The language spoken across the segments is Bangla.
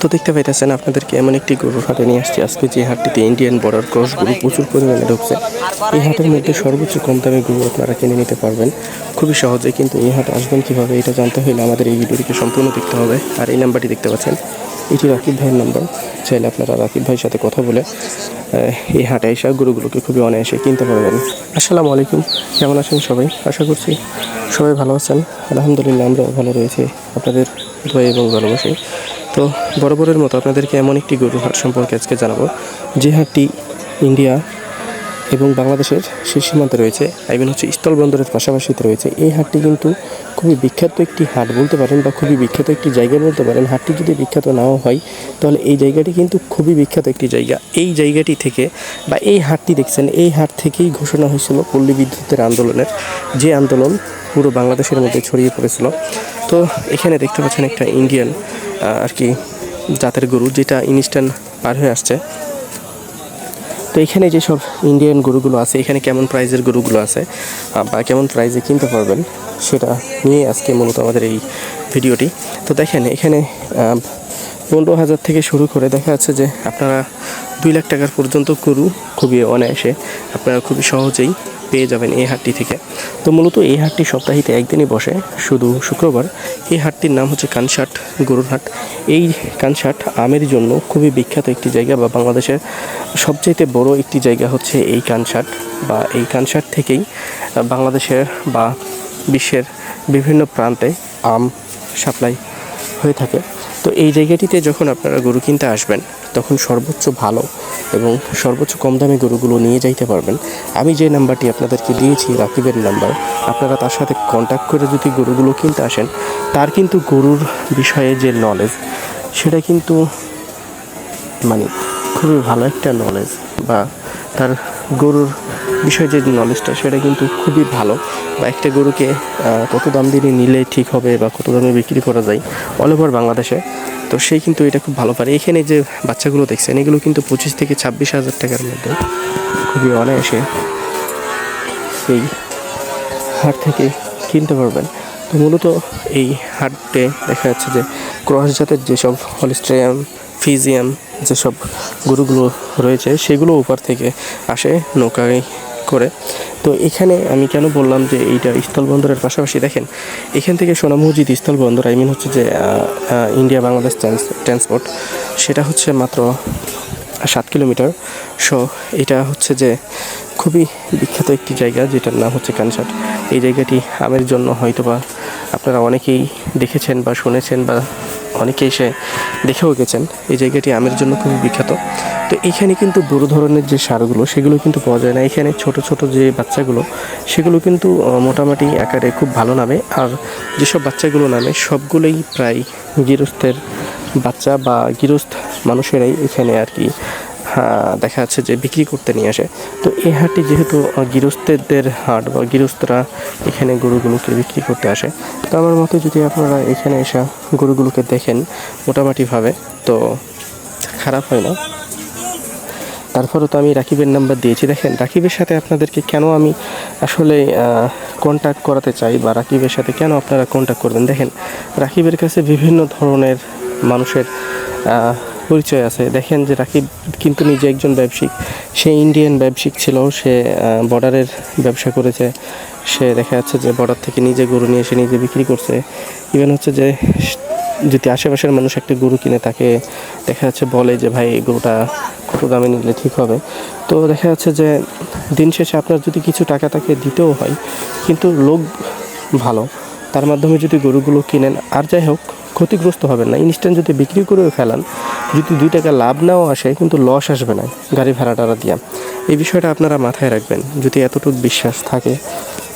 তো দেখতে পাইতেছেন আপনাদেরকে এমন একটি গরুর হাটে নিয়ে আসছি আজকে, যে হাটটিতে ইন্ডিয়ান বর্ডার ক্রস গরু প্রচুর পরিমাণে ঢুকছে। এই হাটের মধ্যে সর্বোচ্চ কম দামে গরু আপনারা কিনে নিতে পারবেন। খুবই সহজে কিন্তু এই হাট আসবেন কীভাবে, এটা জানতে হলে আমাদের এই ভিডিওটিকে সম্পূর্ণ দেখতে হবে। আর এই নাম্বারটি দেখতে পাচ্ছেন, এটি রাকিব ভাইয়ের নাম্বার। চাইলে আপনারা রাকিব ভাইয়ের সাথে কথা বলে এই হাটে এসে গরুগুলোকে খুবই অনায়াসে কিনতে পারবেন। আসসালামু আলাইকুম, কেমন আছেন সবাই? আশা করছি সবাই ভালো আছেন। আলহামদুলিল্লাহ, আমরাও ভালো রয়েছি। আপনাদের দোয়া এবং ভালোবাসি তো বরাবরের মতো আপনাদেরকে এমন একটি গরুর হাট সম্পর্কে আজকে জানাব। যে হাটটি ইন্ডিয়া এবং বাংলাদেশের সেই সীমান্তে রয়েছে আইবেন হচ্ছে স্থলবন্দরের পাশাপাশিতে রয়েছে। এই হাটটি কিন্তু খুবই বিখ্যাত একটি হাট বলতে পারেন বা খুবই বিখ্যাত একটি জায়গা বলতে পারেন। হাটটি যদি বিখ্যাত নাও হয়, তাহলে এই জায়গাটি কিন্তু খুবই বিখ্যাত একটি জায়গা। এই জায়গাটি থেকে বা এই হাটটি দেখছেন, এই হাট থেকেই ঘোষণা হয়েছিল পল্লী বিদ্যুতের আন্দোলনের। যে আন্দোলন পুরো বাংলাদেশের মধ্যে ছড়িয়ে পড়েছিল। তো এখানে দেখতে পাচ্ছেন একটা ইন্ডিয়ান আর কি জাতের গরু যেটা ইনস্ট্যান্ট পার হয়ে আসছে। তো এখানে যেসব ইন্ডিয়ান গরুগুলো আছে, এখানে কেমন প্রাইজের গরুগুলো আছে বা কেমন প্রাইজে কিনতে পারবেন, সেটা নিয়ে আজকে মূলত আমাদের এই ভিডিওটি। তো দেখেন, এখানে পনেরো হাজার থেকে শুরু করে দেখা যাচ্ছে যে আপনারা দুই লাখ টাকার পর্যন্ত গরু খুবই অনায়াসে আপনারা খুবই সহজেই পেয়ে যাবেন এই হাটটি থেকে। তো মূলত এই হাটটি সপ্তাহিতে একদিনই বসে, শুধু শুক্রবার। এই হাটটির নাম হচ্ছে কানসাট গরুর হাট। এই কানসাট আমের জন্য খুবই বিখ্যাত একটি জায়গা বা বাংলাদেশের সবচাইতে বড় একটি জায়গা হচ্ছে এই কানসাট বা এই কানসাট থেকেই বাংলাদেশের বা বিশ্বের বিভিন্ন প্রান্তে আম সাপ্লাই হয়ে থাকে। তো এই জায়গাটিতে যখন আপনারা গরু কিনতে আসবেন, তখন সর্বোচ্চ ভালো এবং সর্বোচ্চ কম দামে গরুগুলো নিয়ে যাইতে পারবেন। আমি যে নাম্বারটি আপনাদেরকে দিয়েছি, রাকিবের নাম্বার, আপনারা তার সাথে কন্ট্যাক্ট করে যদি গরুগুলো কিনতে আসেন, তার কিন্তু গরুর বিষয়ে যে নলেজ সেটা কিন্তু মানে খুবই ভালো একটা নলেজ বা তার গরুর বিষয়ে যে নলেজটা সেটা কিন্তু খুবই ভালো। বা একটা গরুকে কত দাম দিয়ে নিলে ঠিক হবে বা কত দামে বিক্রি করা যায় অল ওভার বাংলাদেশে। তো সেই কিন্তু এটা খুব ভালো পারে। এখানে যে বাচ্চাগুলো দেখছেন, এগুলো কিন্তু পঁচিশ থেকে ছাব্বিশ হাজার টাকার মধ্যে খুবই অনায়াসে এই হাট থেকে কিনতে পারবেন। তো মূলত এই হাটে দেখা যাচ্ছে যে ক্রস জাতের যেসব হলিস্ট্রিয়াম ফিজিয়াম যেসব গরুগুলো রয়েছে, সেগুলো উপর থেকে আসে নৌকায় করে। তো এখানে আমি কেন বললাম যে এইটা স্থলবন্দরের পাশাপাশি দেখেন, এখান থেকে সোনাম মসজিদ স্থলবন্দর আই মিন হচ্ছে যে ইন্ডিয়া বাংলাদেশ ট্রান্স- ট্রান্সপোর্ট সেটা হচ্ছে মাত্র সাত কিলোমিটার। সো এটা হচ্ছে যে খুবই বিখ্যাত একটি জায়গা যেটার নাম হচ্ছে কানসাট। এই জায়গাটি আমের জন্য হয়তোবা আপনারা অনেকেই দেখেছেন বা শুনেছেন বা অনেকে এসে দেখেও গেছেন। এই জায়গাটি আমের জন্য খুবই বিখ্যাত। তো এখানে কিন্তু বড় ধরনের যে সারগুলো, সেগুলো কিন্তু পাওয়া যায় না। এখানে ছোট ছোট যে বাচ্চাগুলো, সেগুলো কিন্তু মোটামুটি আকারে খুব ভালো নামে। আর যেসব বাচ্চাগুলো নামে, সবগুলোই প্রায় গৃহস্থের বাচ্চা বা গৃহস্থ মানুষেরাই এখানে আর কি দেখা যাচ্ছে যে বিক্রি করতে নিয়ে আসে। তো এই হাটটি যেহেতু গৃহস্থদের হাট বা গৃহস্থরা এখানে গরুগুলোকে বিক্রি করতে আসে। তো আমার মতে যদি আপনারা এখানে এসে গরুগুলোকে দেখেন মোটামুটিভাবে, তো খারাপ হয় না। তারপরে তো আমি রাকিবের নাম্বার দিয়েছি। দেখেন, রাকিবের সাথে আপনাদেরকে কেন আমি আসলে কন্ট্যাক্ট করাতে চাই বা রাকিবের সাথে কেন আপনারা কন্ট্যাক্ট করবেন? দেখেন, রাকিবের কাছে বিভিন্ন ধরনের মানুষের পরিচয় আছে। দেখেন যে রাকিব কিন্তু নিজে একজন ব্যবসায়িক। সে ইন্ডিয়ান ব্যবসায়িক ছিল, সে বর্ডারের ব্যবসা করেছে। সে দেখা যাচ্ছে যে বর্ডার থেকে নিজে গরু নিয়ে এসে নিজে বিক্রি করছে। ইভেন হচ্ছে যে যদি আশেপাশের মানুষ একটা গরু কিনে তাকে দেখা যাচ্ছে বলে যে, ভাই, এই গরুটা কত দামে নিলে ঠিক হবে? তো দেখা যাচ্ছে যে দিন শেষে আপনার যদি কিছু টাকা তাকে দিতেও হয়, কিন্তু লোক ভালো। তার মাধ্যমে যদি গরুগুলো কিনেন, আর যাই হোক ক্ষতিগ্রস্ত হবেন না। ইনস্ট্যান্ট যদি বিক্রি করেও ফেলান, যদি দুই টাকা লাভ নাও আসে, কিন্তু লস আসবে না গাড়ি ভাড়া টাড়া দিয়া। এই বিষয়টা আপনারা মাথায় রাখবেন। যদি এতটুকু বিশ্বাস থাকে,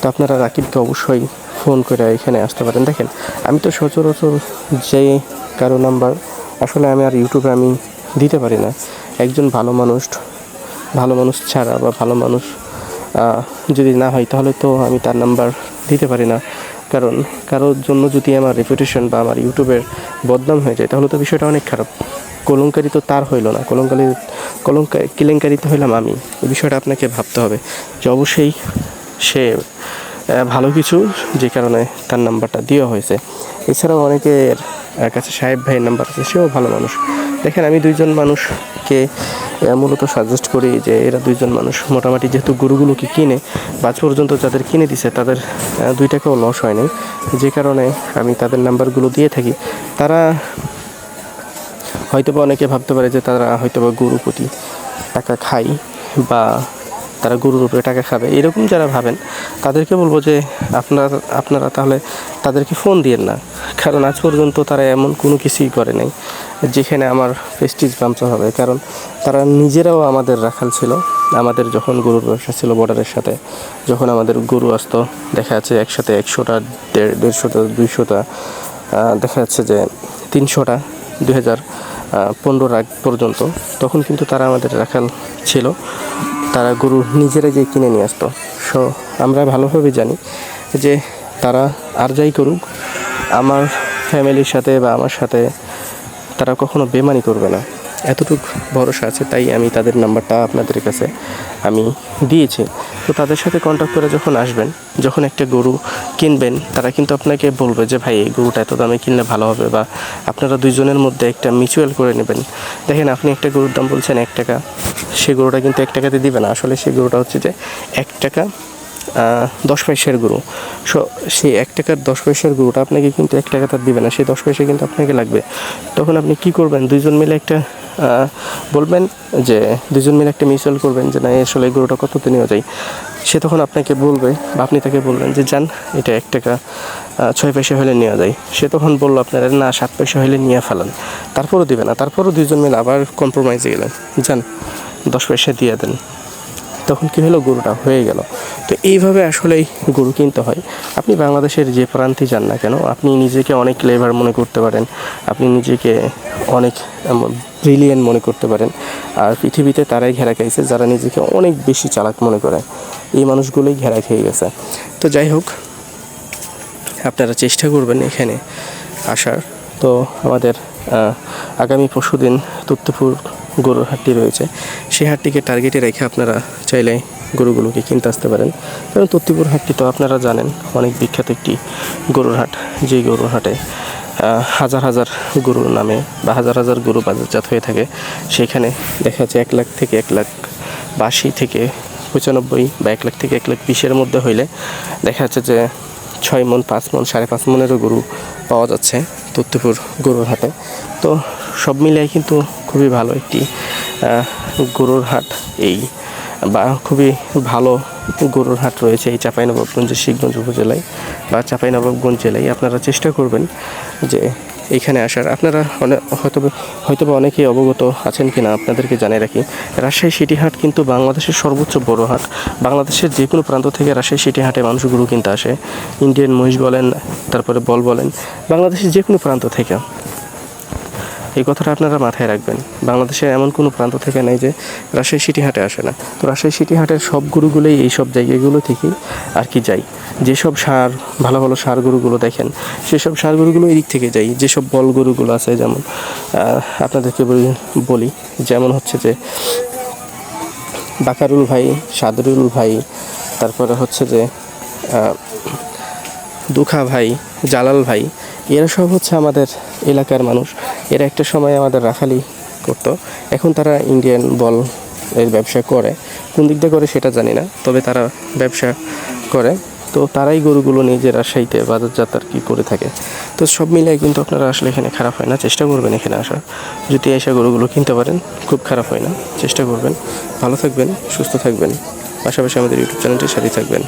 তো আপনারা রাকিবকে অবশ্যই ফোন করে এখানে আসতে পারেন। দেখেন, আমি তো সচরাচর যে কারও নাম্বার আসলে আমি আর ইউটিউবে আমি দিতে পারি না। একজন ভালো মানুষ ভালো মানুষ ছাড়া বা ভালো মানুষ যদি না হয়, তাহলে তো আমি তার নাম্বার দিতে পারি না। কারণ কারোর জন্য যদি আমার রেপুটেশন বা আমার ইউটিউবের বদনাম হয়ে যায়, তাহলে তো বিষয়টা অনেক খারাপ। কলঙ্কারি তো তার হইল না, কলঙ্কারি, কলঙ্কা কেলেঙ্কারি তো হইলাম আমি। এই বিষয়টা আপনাকে ভাবতে হবে যে অবশ্যই সে ভালো কিছু যে কারণে তার নাম্বারটা দেওয়া হয়েছে। এছাড়াও অনেকের কাছে সাহেব ভাইয়ের নাম্বার আছে, সেও ভালো মানুষ। দেখেন, আমি দুইজন মানুষকে মূলত সাজেস্ট করি যে এরা দুইজন মানুষ মোটামুটি যেহেতু গরুগুলোকে কিনে বাজ পর্যন্ত যাদের কিনে দিছে, তাদের দুই টাকাও লস হয়নি যে কারণে আমি তাদের নাম্বারগুলো দিয়ে থাকি। তারা হয়তোবা অনেকে ভাবতে পারে যে তারা হয়তোবা গরু প্রতি টাকা খায় বা তারা গরুর উপরে টাকা খাবে। এরকম যারা ভাবেন, তাদেরকে বলব যে আপনারা আপনারা তাহলে তাদেরকে ফোন দিয়েন না। কারণ আজ পর্যন্ত তারা এমন কোনো কিছুই করে নাই যেখানে আমার প্রেস্টিজ পাঞ্চার হবে। কারণ তারা নিজেরাও আমাদের রাখাল ছিল। আমাদের যখন গরুর ব্যবসা ছিল বর্ডারের সাথে, যখন আমাদের গরু আসতো, দেখা যাচ্ছে একসাথে একশোটা, দেড়, দেড়শোটা, দুইশোটা দেখা যাচ্ছে যে তিনশোটা, দুই হাজার পনেরো আগ পর্যন্ত, তখন কিন্তু তারা আমাদের রাখাল ছিল। তারা গরু নিজেরাই যে কিনে নিয়ে আসতো। সো আমরা ভালোভাবে জানি যে তারা আর যাই করুক, আমার ফ্যামিলির সাথে বা আমার সাথে তারা কখনো বেমানি করবে না। এতটুকু ভরসা আছে, তাই আমি তাদের নাম্বারটা আপনাদের কাছে আমি দিয়েছি। তো তাদের সাথে কন্ট্যাক্ট করে যখন আসবেন, যখন একটা গরু কিনবেন, তারা কিন্তু আপনাকে বলবে যে, ভাই, এই গরুটা এত দামে কিনলে ভালো হবে। বা আপনারা দুইজনের মধ্যে একটা মিউচুয়াল করে নেবেন। দেখেন, আপনি একটা গরুর দাম বলছেন এক টাকা। সেই গরুটা কিন্তু এক টাকাতে দিবে না। আসলে সেই গরুটা হচ্ছে যে এক টাকা দশ পয়সার গরু। সো সেই এক টাকার দশ পয়সার গরুটা আপনাকে কিন্তু এক টাকা তার দিবে না। সেই দশ পয়সা কিন্তু আপনাকে লাগবে। তখন আপনি কি করবেন? দুইজন মিলে একটা বলবেন যে দুজন মিলে একটা মিউচুয়াল করবেন যে, না আসলে এই গরুটা কততে নেওয়া যায়? সে তখন আপনাকে বলবে বা আপনি তাকে বলবেন যে, যান, এটা এক টাকা ছয় পয়সা হলে নেওয়া যায়। সে তখন বলল আপনারা, না, সাত পয়সা হলে নিয়ে ফেলান। তারপরও দিবে না। তারপরও দুজন মিলে আবার কম্প্রোমাইজে গেলেন। যান দশ পয়সা দিয়ে দেন। তখন কী হলো? গরুটা হয়ে গেল। তো এইভাবে আসলেই গরু কিনতে হয়। আপনি বাংলাদেশের যে প্রান্তে যান না কেন, আপনি নিজেকে অনেক লেভার মনে করতে পারেন। আপনি নিজেকে অনেক ব্রিলিয়েন্ট মনে করতে পারেন। আর পৃথিবীতে তারাই ঘেরা খাইছে, যারা নিজেকে অনেক বেশি চালাক মনে করে। এই মানুষগুলোই ঘেরা খেয়ে গেছে। তো যাই হোক, আপনারা চেষ্টা করবেন এখানে আসার। তো আমাদের আগামী পরশু দিন তত্ত্বপুর গরুর হাটটি রয়েছে। সেই হাটটিকে টার্গেটে রেখে আপনারা চাইলে গরুগুলোকে কিনতে আসতে পারেন। কারণ তত্ত্বপুর হাটটি তো আপনারা জানেন, অনেক বিখ্যাত একটি গরুর হাট। যেই গরুর হাটে হাজার হাজার গরুর নামে বা হাজার হাজার গরু বাজারজাত হয়ে থাকে। সেখানে দেখা যাচ্ছে এক লাখ থেকে এক লাখ বাশি থেকে পঁচানব্বই বা এক লাখ থেকে এক লাখ বিশের মধ্যে হইলে দেখা যাচ্ছে যে ছয় মন, পাঁচ মন, সাড়ে পাঁচ মনেরও গরু পাওয়া যাচ্ছে তত্ত্বপুর গরুর হাটে। তো সব মিলিয়ে কিন্তু খুবই ভালো একটি গরুর হাট এই, বা খুবই ভালো গরুর হাট রয়েছে এই চাঁপাইনবাবগঞ্জের শিবগঞ্জ উপজেলায় বা চাঁপাইনবাবগঞ্জ জেলায়। আপনারা চেষ্টা করবেন যে এইখানে আসার। আপনারা অনেক হয়তো হয়তো বা অনেকেই অবগত আছেন কিনা, আপনাদেরকে জানিয়ে রাখি, রাজশাহী সিটি হাট কিন্তু বাংলাদেশের সর্বোচ্চ বড় হাট। বাংলাদেশের যে কোনো প্রান্ত থেকে রাজশাহী সিটি হাটে মানুষ গরু কিনতে আসে। ইন্ডিয়ান মহিষ বলেন, তারপরে বল বলেন, বাংলাদেশের যে কোনো প্রান্ত থেকে। এই কথাটা আপনারা মাথায় রাখবেন। বাংলাদেশের এমন কোনো প্রান্ত থেকে নেই যে রাজশাহী সিটি হাটে আসে না। তো রাজশাহী সিটি হাটের সব গরুগুলোই এই সব জায়গাগুলো থেকেই আর কি যাই। যেসব সার, ভালো ভালো সার গরুগুলো দেখেন, সেসব সার গরুগুলো এদিক থেকে যাই। যেসব বল গরুগুলো আছে যেমন আপনাদেরকে বলি- বলি, যেমন হচ্ছে যে বাকারুল ভাই, সাদরুল ভাই, তারপরে হচ্ছে যে দুখা ভাই, জালাল ভাই, এরা সব হচ্ছে আমাদের এলাকার মানুষ। এরা একটা সময় আমাদের রাখালি করতো। এখন তারা ইন্ডিয়ান বল এর ব্যবসা করে। কোন দিক দিয়ে করে সেটা জানি না, তবে তারা ব্যবসা করে। তো তারাই গরুগুলো নিয়ে যে রাজশাহীতে বাজারজাত আর কি করে থাকে। তো সব মিলিয়ে কিন্তু আপনারা আসলে এখানে খারাপ হয় না, চেষ্টা করবেন এখানে আসার। যদি এসে গরুগুলো কিনতে পারেন, খুব খারাপ হয় না, চেষ্টা করবেন। ভালো থাকবেন, সুস্থ থাকবেন। পাশাপাশি আমাদের ইউটিউব চ্যানেলটির সাথে থাকবেন।